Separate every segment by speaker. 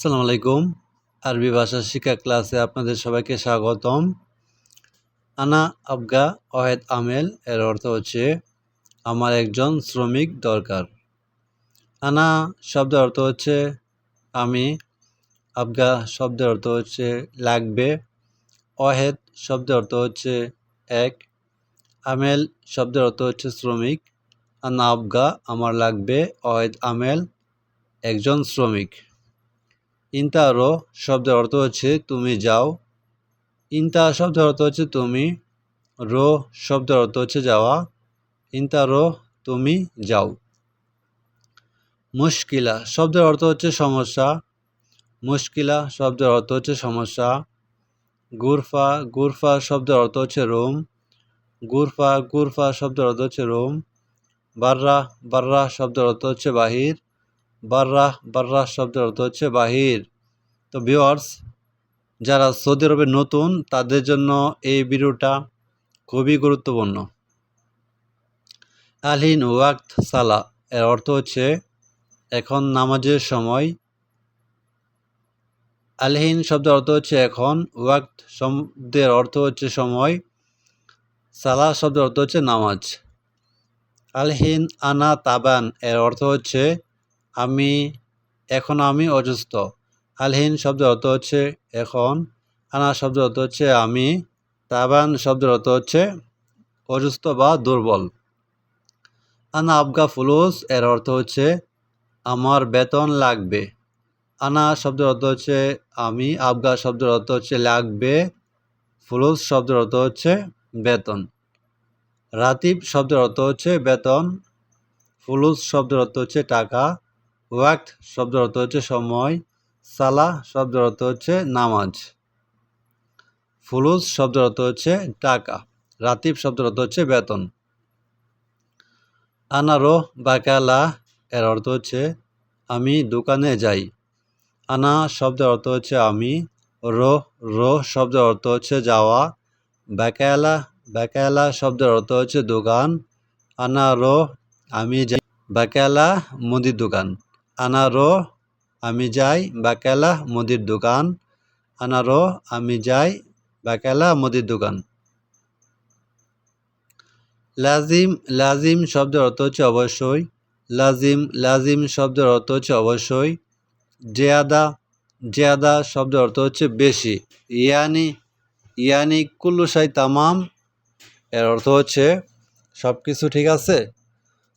Speaker 1: আসসালামু আলাইকুম। আরবি ভাষা শিক্ষা ক্লাসে আপনাদের সবাইকে স্বাগতম। আনা আবগা ওয়েদ আমেল, এর অর্থ হচ্ছে, আমার একজন শ্রমিক দরকার। আনা শব্দের অর্থ হচ্ছে, আমি। আবগা শব্দের অর্থ হচ্ছে, লাগবে। অহেদ শব্দের অর্থ হচ্ছে, এক। আমেল শব্দের অর্থ হচ্ছে, শ্রমিক। আনা আবগা, আমার লাগবে। অহেদ আমেল, একজন শ্রমিক। ইন্তারো শব্দের অর্থ হচ্ছে তুমি যাও। ইন্তা শব্দের অর্থ হচ্ছে তুমি, রো শব্দের অর্থ হচ্ছে যাওয়া। ইন্তারো তুমি যাও। মুশকিলা শব্দের অর্থ হচ্ছে সমস্যা। মুশকিলা শব্দের অর্থ হচ্ছে সমস্যা। গুরফা গুরফা শব্দের অর্থ হচ্ছে রোম। গুরফা গুরফা শব্দের অর্থ হচ্ছে রোম। বাররা বাররা শব্দের অর্থ হচ্ছে বাহির। বাররা বাররা শব্দের অর্থ হচ্ছে বাহির। তো ভিওয়ার্স যারা সৌদি আরবে নতুন, তাদের জন্য এই ভিডিওটা খুবই গুরুত্বপূর্ণ। আলহিন ওয়াক্ত সালা, এর অর্থ হচ্ছে এখন নামাজের সময়। আলহিন শব্দের অর্থ হচ্ছে এখন, ওয়াক্ত শব্দের অর্থ হচ্ছে সময়। সালা শব্দের অর্থ হচ্ছে নামাজ। আলহিন আনা তাবান, এর অর্থ হচ্ছে আমি, এখন আমি অসুস্থ আলহীন শব্দের অর্থ হচ্ছে, এখন। আনা শব্দের অর্থ হচ্ছে, আমি। তাবান শব্দের অর্থ হচ্ছে অসুস্থ বা দুর্বল। আনা আবগা ফুলুস, এর অর্থ হচ্ছে, আমার বেতন লাগবে। আনা শব্দের অর্থ হচ্ছে, আমি। আবগা শব্দের অর্থ হচ্ছে, লাগবে। ফুলুস শব্দের অর্থ হচ্ছে, বেতন। রাতিব শব্দের অর্থ হচ্ছে, বেতন। ফুলুস শব্দের অর্থ হচ্ছে, টাকা। ওয়াক্ত শব্দের অর্থ হচ্ছে সময় সালা শব্দের অর্থ হচ্ছে নামাজ, ফুলুস শব্দের অর্থ হচ্ছে টাকা, রাতিব শব্দের অর্থ হচ্ছে বেতন, আনারো বাকালা এর অর্থ হচ্ছে আমি দোকানে যাই, আনা শব্দের অর্থ হচ্ছে আমি, রো রো শব্দের অর্থ হচ্ছে যাওয়া, বাকালা বাকালা শব্দের অর্থ হচ্ছে দোকান আনা রো আমি যাই, বাকালা মুদির দোকান। আনারো আমি যাই বাকেলা, মুদির দোকান। আনারো আমি যাই বাকেলা, মুদির দোকান। লাজিম লাজিম শব্দের অর্থ হচ্ছে অবশ্যই। লাজিম লাজিম শব্দের অর্থ হচ্ছে অবশ্যই। জেয়াদা জেয়াদা শব্দের অর্থ হচ্ছে বেশি। ইয়ানি ইয়ানি কুল্লুসাই তামাম, এর অর্থ হচ্ছে সব কিছু ঠিক আছে?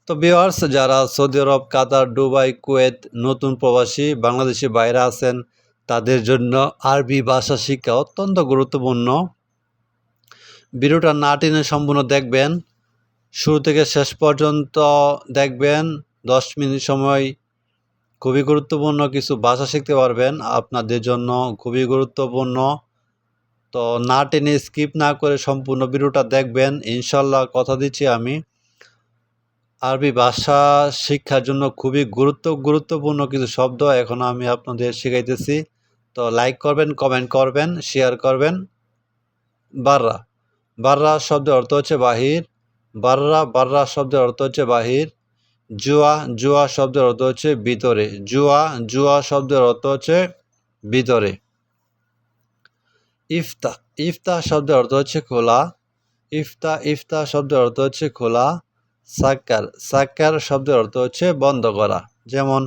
Speaker 1: তো বিওয়ার্স যারা Saudi Arab, Qatar, Dubai, Kuwait নতুন প্রবাসী বাংলাদেশি বাইরে আছেন, তাদের জন্য আরবি ভাষা শিক্ষা অত্যন্ত গুরুত্বপূর্ণ। ভিডিওটা না টেনে সম্পূর্ণ দেখবেন। শুরু থেকে শেষ পর্যন্ত দেখবেন। দশ মিনিট সময় খুবই গুরুত্বপূর্ণ, কিছু ভাষা শিখতে পারবেন। আপনাদের জন্য খুবই গুরুত্বপূর্ণ। তো না টেনে স্কিপ না করে সম্পূর্ণ ভিডিওটা দেখবেন। ইনশাল্লাহ কথা দিচ্ছি আমি। আরবি ভাষা শিক্ষার জন্য খুবই গুরুত্ব, গুরুত্বপূর্ণ কিছু শব্দ এখন আমি আপনাদের শিখাইতেছি। তো লাইক করবেন কমেন্ট করবেন শেয়ার করবেন। বাররা। বাররা শব্দের অর্থ হচ্ছে বাহির। বাররা বাররা শব্দের অর্থ হচ্ছে বাহির। জুয়া জুয়া শব্দের অর্থ হচ্ছে ভিতরে। জুয়া জুয়া শব্দের অর্থ হচ্ছে ভিতরে। ইফতা। ইফতা শব্দের অর্থ হচ্ছে খোলা। ইফতা ইফতা শব্দের অর্থ হচ্ছে খোলা। সাক্কার সাক্কার শব্দের অর্থ হচ্ছে বন্ধ করা। যেমন,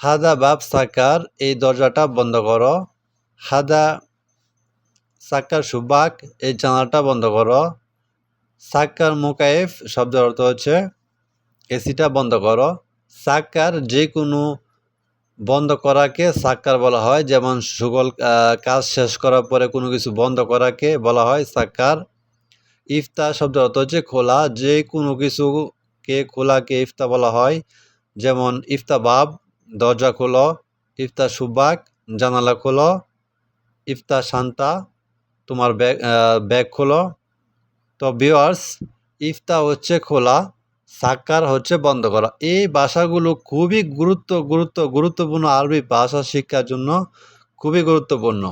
Speaker 1: হাদা বাপ সাক্কার, এই দরজাটা বন্ধ করো। হাদা সাক্কার সুবাক, এই জানালাটা বন্ধ করো। সাক্কার মুকাইফ শব্দের অর্থ হচ্ছে এসিটা বন্ধ করো। সাক্কার যে কোনো বন্ধ করাকে সাক্কার বলা হয়। যেমন, সুগল কাজ শেষ করার পরে কোনো কিছু বন্ধ করাকে বলা হয় সাক্কার। ইফতা শব্দ অর্থ হচ্ছে খোলা। যে কোনো কিছুকে খোলাকে ইফতা বলা হয়। যেমন ইফতা বাব, দরজা খোলো ইফতা সুবাক, জানালা খোলো ইফতা শান্তা তোমার ব্যাগ ব্যাগ খোলো। তো বিওয়ার্স ইফতা হচ্ছে খোলা সাক্কার হচ্ছে বন্ধ করা। এই ভাষাগুলো খুবই গুরুত্ব গুরুত্ব, গুরুত্বপূর্ণ আরবি ভাষা শিক্ষার জন্য খুবই গুরুত্বপূর্ণ।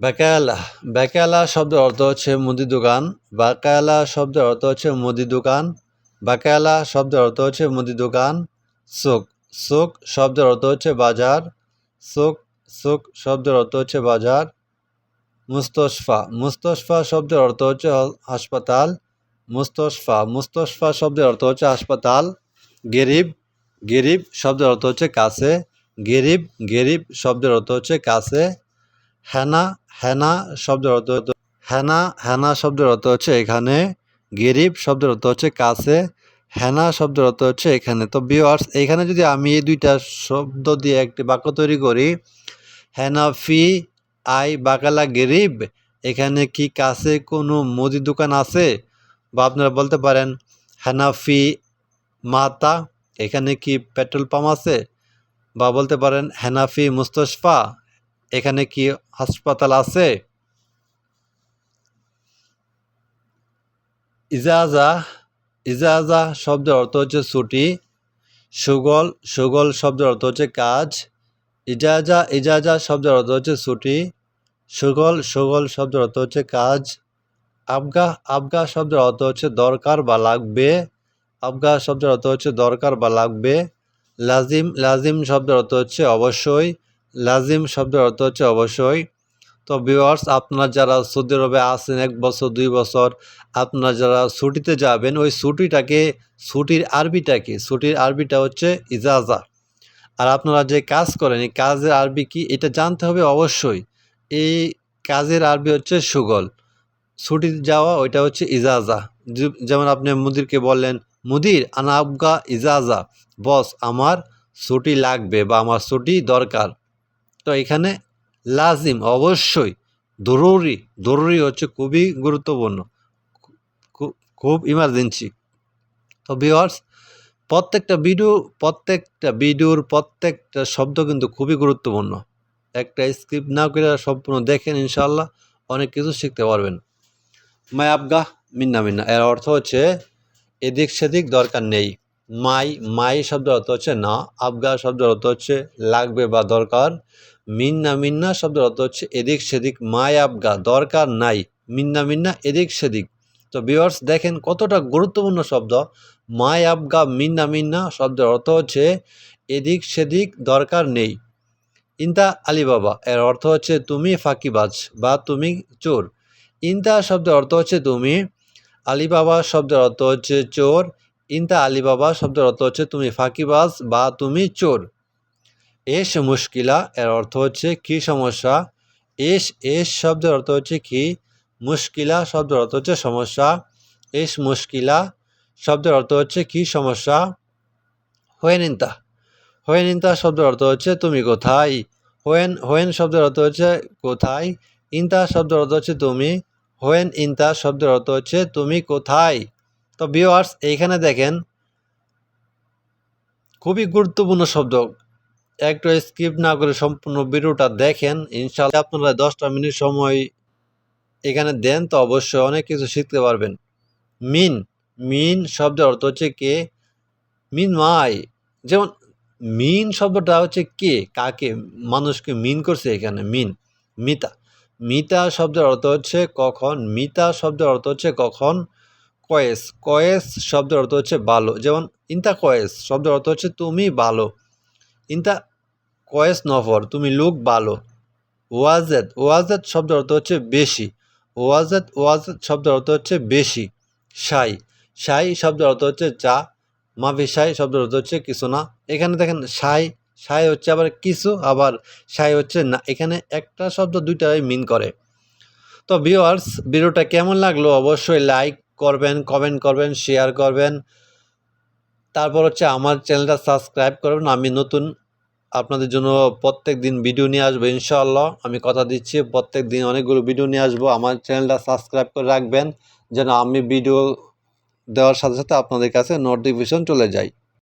Speaker 1: বেকায়ালা বেকায়ালা শব্দের অর্থ হচ্ছে মুদি দোকান বাকায়ালা শব্দের অর্থ হচ্ছে মুদি দোকান বাকালা শব্দের অর্থ হচ্ছে মুদি দোকান, সুক সুক শব্দের অর্থ হচ্ছে বাজার, সুক সুক শব্দের অর্থ হচ্ছে বাজার, মুস্তশফা মুস্তশফা শব্দের অর্থ হচ্ছে হাসপাতাল, মুস্তশফা মুস্তশফা শব্দের অর্থ হচ্ছে হাসপাতাল, গেরিব গেরিব শব্দের অর্থ হচ্ছে কাছে, গেরিব গেরিব শব্দের অর্থ হচ্ছে কাছে হেনা হেনা শব্দের অর্থ হেনা হেনা শব্দের অর্থ হচ্ছে এখানে গেরিব শব্দের অর্থ হচ্ছে কাছে, হেনা শব্দের অর্থ হচ্ছে এখানে। তো বিওয়ার্স এখানে যদি আমি এই দুইটা শব্দ দিয়ে একটি বাক্য তৈরি করি হেনাফি আই, বাকালা গেরিব এখানে কি কাছে কোনো মুদি দোকান আছে? বা আপনারা বলতে পারেন, হেনা ফি, মাতা, এখানে কি পেট্রোল পাম্প আছে? বা বলতে পারেন হেনাফি মুস্তশফা এখানে কি হাসপাতাল আছে? ইজাজা ইজাজা শব্দের অর্থ হচ্ছে ছুটি। সুগল সুগল শব্দের অর্থ হচ্ছে কাজ। ইজাজা ইজাজা শব্দের অর্থ হচ্ছে ছুটি। সুগল সুগল শব্দের অর্থ হচ্ছে কাজ। আবগা আবগা শব্দের অর্থ হচ্ছে দরকার বা লাগবে। আবগা শব্দের অর্থ হচ্ছে দরকার বা লাগবে। লাজিম লাজিম শব্দের অর্থ হচ্ছে অবশ্যই। লাজিম শব্দের অর্থ হচ্ছে অবশ্যই। তো ভিউয়ার্স আপনার যারা সৌদি আরবে আছেন এক বছর, দুই বছর, আপনার যারা ছুটিতে যাবেন, ওই ছুটিটাকে, ছুটির আরবিটাকে, ছুটির আরবিটা হচ্ছে ইজাজা। আর আপনারা যে কাজ করেন, এই কাজের আরবি কি? এটা জানতে হবে অবশ্যই। এই কাজের আরবি হচ্ছে সুগল। ছুটিতে যাওয়া, ওইটা হচ্ছে ইজাজা। যেমন আপনি মুদিরকে বললেন, মুদির, আনা আবগা ইজাজা। বস, আমার ছুটি লাগবে বা আমার ছুটি দরকার। তো এখানে লাজিম, অবশ্যই। জরুরি জরুরি হচ্ছে খুবই গুরুত্বপূর্ণ। খুব ইমার্জেন্সি তো ভিওয়ার্স প্রত্যেকটা ভিডিও প্রত্যেকটা ভিডিওর প্রত্যেকটা শব্দ কিন্তু খুবই গুরুত্বপূর্ণ। একটা স্ক্রিপ্ট না করে সম্পূর্ণ দেখেন ইনশাল্লাহ অনেক কিছু শিখতে পারবেন। মাই আবগা, মিন্না মিন্না। এর অর্থ হচ্ছে, এদিক সেদিক দরকার নেই। মাই মাই শব্দের অর্থ হচ্ছে না, আবগা শব্দের অর্থ হচ্ছে লাগবে বা দরকার। মিন্না মিন্না শব্দের অর্থ হচ্ছে এদিক সেদিক মাই আবগা দরকার নাই। মিন্না মিন্না, এদিক সেদিক। তো ভিউয়ার্স দেখেন কতটা গুরুত্বপূর্ণ শব্দ। মাই আবগা মিন্না মিন্না শব্দের অর্থ হচ্ছে এদিক সেদিক, দরকার নেই। ইন্তা আলিবাবা, এর অর্থ হচ্ছে তুমি ফাঁকিবাজ বা তুমি চোর। ইন্তা শব্দের অর্থ হচ্ছে তুমি আলিবাবা শব্দের অর্থ হচ্ছে চোর। ইন্তা আলিবাবা শব্দের অর্থ হচ্ছে তুমি ফাঁকিবাজ বা তুমি চোর। এস মুশকিলা এর অর্থ হচ্ছে কি সমস্যা? এস এস শব্দের অর্থ হচ্ছে কি? মুশকিলা শব্দের অর্থ হচ্ছে সমস্যা। এস মুশকিলা শব্দের অর্থ হচ্ছে কি সমস্যা? হোয়েন ইন্তা। হোয়েন ইন্তা শব্দের অর্থ হচ্ছে তুমি কোথায়? হোয়েন হোয়েন শব্দের অর্থ হচ্ছে কোথায়? ইন্তা শব্দের অর্থ হচ্ছে তুমি। হোয়েন ইন্তা শব্দের অর্থ হচ্ছে তুমি কোথায়? তো বিওয়ার্স এইখানে দেখেন, খুবই গুরুত্বপূর্ণ শব্দ একটু স্কিপ না করে সম্পূর্ণ ভিডিওটা দেখেন। ইনশাআল্লাহ আপনারা দশটা মিনিট সময় এখানে দেন, তো অবশ্যই অনেক কিছু শিখতে পারবেন। মিন মিন শব্দের অর্থ হচ্ছে কে? মিন মাই। যেমন, মিন শব্দটা হচ্ছে কে? কাকে? মানুষকে মিন করছে এখানে, মিন। মিতা। মিতা শব্দের অর্থ হচ্ছে কখন? মিতা শব্দের অর্থ হচ্ছে কখন? কয়েস। কয়েস শব্দের অর্থ হচ্ছে ভালো। যেমন, ইন্তা কয়েস শব্দের অর্থ হচ্ছে তুমি ভালো। ইন্তা কয়েস নফর, তুমি লোক ভালো ওয়াজেদ ওয়াজেদ শব্দ অর্থ হচ্ছে বেশি। ওয়াজেদ ওয়াজেদ শব্দের অর্থ হচ্ছে বেশি। সাই সাই শব্দের অর্থ হচ্ছে চা। মাফি সাই শব্দের অর্থ হচ্ছে কিছু না। এখানে দেখেন সাই সাই হচ্ছে আবার কিছু, আবার সাই হচ্ছে না। এখানে একটা শব্দ দুইটাই মিন করে। তো ভিউয়ার্স ভিডিওটা কেমন লাগল? অবশ্যই লাইক করবেন কমেন্ট করবেন শেয়ার করবেন। তারপর হচ্ছে আমার চ্যানেলটা সাবস্ক্রাইব করবেন, আমি নতুন আপনাদের জন্য প্রত্যেক দিন ভিডিও নিয়ে আসব, ইনশাআল্লাহ। আমি কথা দিচ্ছি, প্রত্যেক দিন অনেকগুলো ভিডিও নিয়ে আসব, আমার চ্যানেলটা সাবস্ক্রাইব করে রাখবেন, যেন আমি ভিডিও দেওয়ার সাথে সাথে আপনাদের কাছে নোটিফিকেশন চলে যায়।